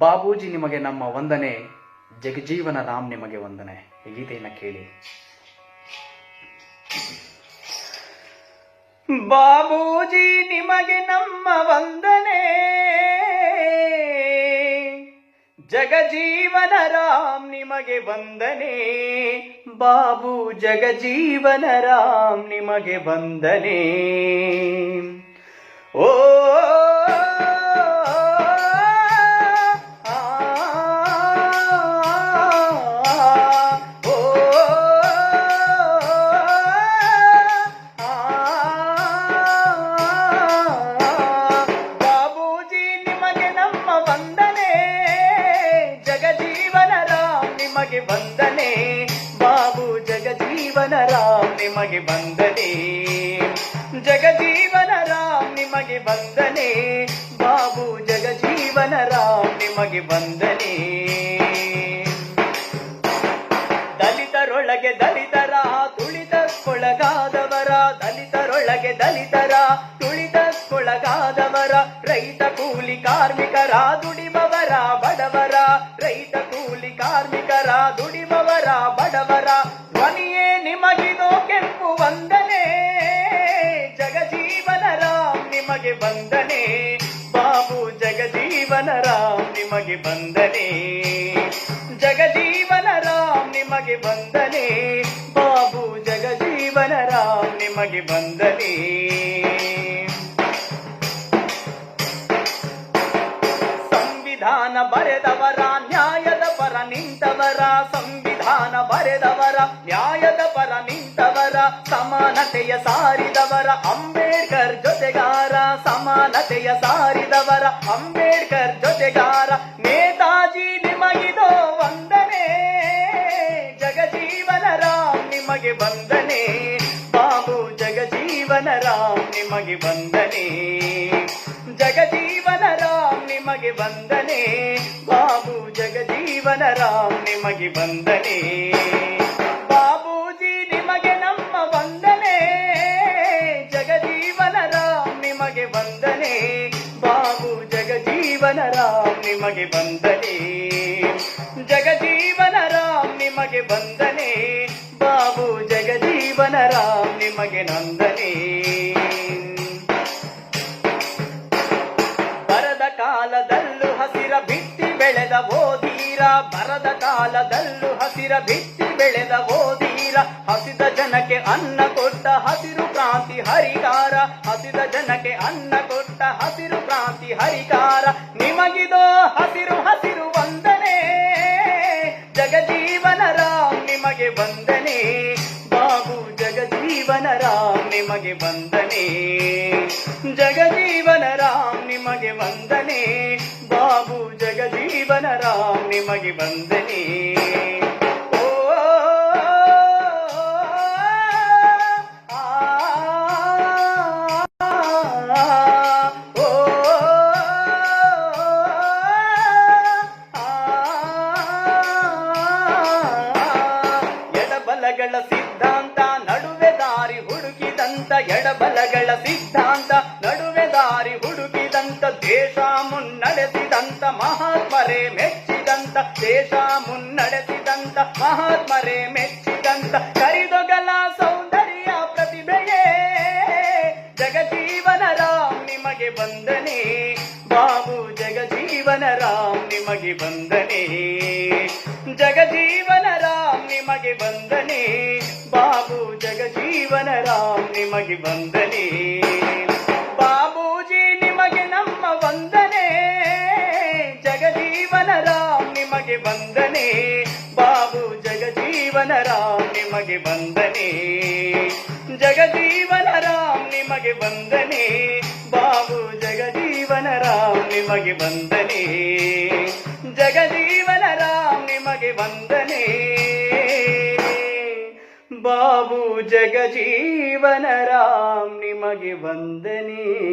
ಬಾಬೂಜಿ ನಿಮಗೆ ನಮ್ಮ ವಂದನೆ, ಜಗಜೀವನ ರಾಮ್ ನಿಮಗೆ ವಂದನೆ. ಈ ಗೀತೆಯನ್ನ ಕೇಳಿ. ಬಾಬೂಜಿ ನಿಮಗೆ ನಮ್ಮ ವಂದನೆ, ಜಗಜೀವನ ರಾಮ್ ನಿಮಗೆ ವಂದನೆ, ಬಾಬು ಜಗಜೀವನ ರಾಮ್ ನಿಮಗೆ ವಂದನೆ. ಓ ವಂದನೆ ಜಗಜೀವನ ರಾಮ್ ನಿಮಗೆ ವಂದನೆ ಬಾಬು ಜಗಜೀವನ ರಾಮ್ ನಿಮಗೆ ವಂದನೆ ದಲಿತರೊಳಗೆ ದಲಿತರ, ತುಳಿತಕ್ಕೊಳಗಾದವರ. ದಲಿತರೊಳಗೆ ದಲಿತರ, ತುಳಿತಕ್ಕೊಳಗಾದವರ. ರೈತ ಕೂಲಿ ಕಾರ್ಮಿಕರ ದುಡಿಬವರ ಬಡವರ ಜಗಜೀವನ ರಾಮ್ ನಿಮಗೆ ಬಂದನೆ. ಜಗಜೀವನ ರಾಮ್ ನಿಮಗೆ ಬಂದನೆ. ಬಾಬು ಜಗಜೀವನ ರಾಮ್ ನಿಮಗೆ ಬಂದನೆ. ಸಂವಿಧಾನ ಬರೆದವರ, ನ್ಯಾಯದ ಪರ ನಿಂತವರ, ಸಂವಿಧಾನ ಬರೆದವರ, ನ್ಯಾಯದ ಪರ ನಿಂತವರ, ಸಮಾನತೆಯ ಸಾರಿದವರ, ಅಂಬೇಡ್ಕರ್ ಜೊತೆಗಾರ, ಸಮಾನತೆಯ ಸಾರಿದವರ, ಅಂಬೇಡ್ಕರ್ ಜೊತೆಗಾರ ನೇತಾಜಿ ನಿಮಗಿದೋ ವಂದನೆ. ಜಗಜೀವನ ರಾಮ್ ನಿಮಗೆ ವಂದನೆ. ಬಾಬು ಜಗಜೀವನ ರಾಮ್ ನಿಮಗೆ ವಂದನೆ. ಜಗಜೀವನ ರಾಮ್ ನಿಮಗೆ ವಂದನೆ. ಬಾಬು ಜಗಜೀವನ ರಾಮ್ ನಿಮಗೆ ವಂದನೆ. ನಿಮಗೆ ಬಂದನೆ. ಜಗಜೀವನ ರಾಮ್ ನಿಮಗೆ ಬಂದನೆ. ಬಾಬು ಜಗಜೀವನ ರಾಮ್ ನಿಮಗೆ ನಂದನೆ. ಬರದ ಕಾಲದಲ್ಲೂ ಹಸಿರ ಬಿತ್ತಿ ಬೆಳೆದ ಓದೀರ ಬರದ ಕಾಲದಲ್ಲೂ ಹಸಿರ ಬಿತ್ತಿ ಬೆಳೆದ ಓದೀರ ಹಸಿದ ಜನಕ್ಕೆ ಅನ್ನ ಕೊಟ್ಟ ಹಸಿರು ಕ್ರಾಂತಿ ಹರಿಕಾರ. ಹಸಿದ ಜನಕ್ಕೆ ಅನ್ನ ಕೊಟ್ಟ ಹಸಿರು ಕ್ರಾಂತಿ ಹರಿಕಾರ. ನಿಮಗಿದೋ ಜಗಜೀವನ ರಾಮ್ ನಿಮಗೆ ವಂದನೆ. ಜಗಜೀವನ ರಾಮ್ ನಿಮಗೆ ವಂದನೆ. ಬಾಬು ಜಗಜೀವನ ರಾಮ್ ನಿಮಗೆ ವಂದನೆ. ದೇಶ ಮುನ್ನಡೆಸಿದಂತ ಮಹಾತ್ಮರೇ ಮೆಚ್ಚಿದಂತ ದೇಶ ಮುನ್ನಡೆಸಿದಂತ ಮಹಾತ್ಮರೇ ಮೆಚ್ಚಿದಂತ ಕರಿದೊಗಲ ಸೌಂದರ್ಯ ಪ್ರತಿಭೆಯೇ. ಜಗಜೀವನ ರಾಮ್ ನಿಮಗೆ ಬಂದನೆ ಬಾಬು ಜಗಜೀವನ ರಾಮ್ ನಿಮಗೆ ಬಂದನೆ ಜಗಜೀವನ ರಾಮ್ ನಿಮಗೆ ಬಂದನೆ ಬಾಬು ಜಗಜೀವನ ರಾಮ್ ನಿಮಗೆ ವಂದನೆ. ಜಗಜೀವನ ರಾಮ್ ನಿಮಗೆ ವಂದನೆ. ಜಗಜೀವನ ರಾಮ್ ನಿಮಗೆ ವಂದನೆ. ಬಾಬು ಜಗಜೀವನ ರಾಮ್ ನಿಮಗೆ ವಂದನೆ. ಜಗಜೀವನ ರಾಮ್ ನಿಮಗೆ ವಂದನೆ. ಬಾಬು ಜಗಜೀವನ ರಾಮ್ ನಿಮಗೆ ವಂದನೆ.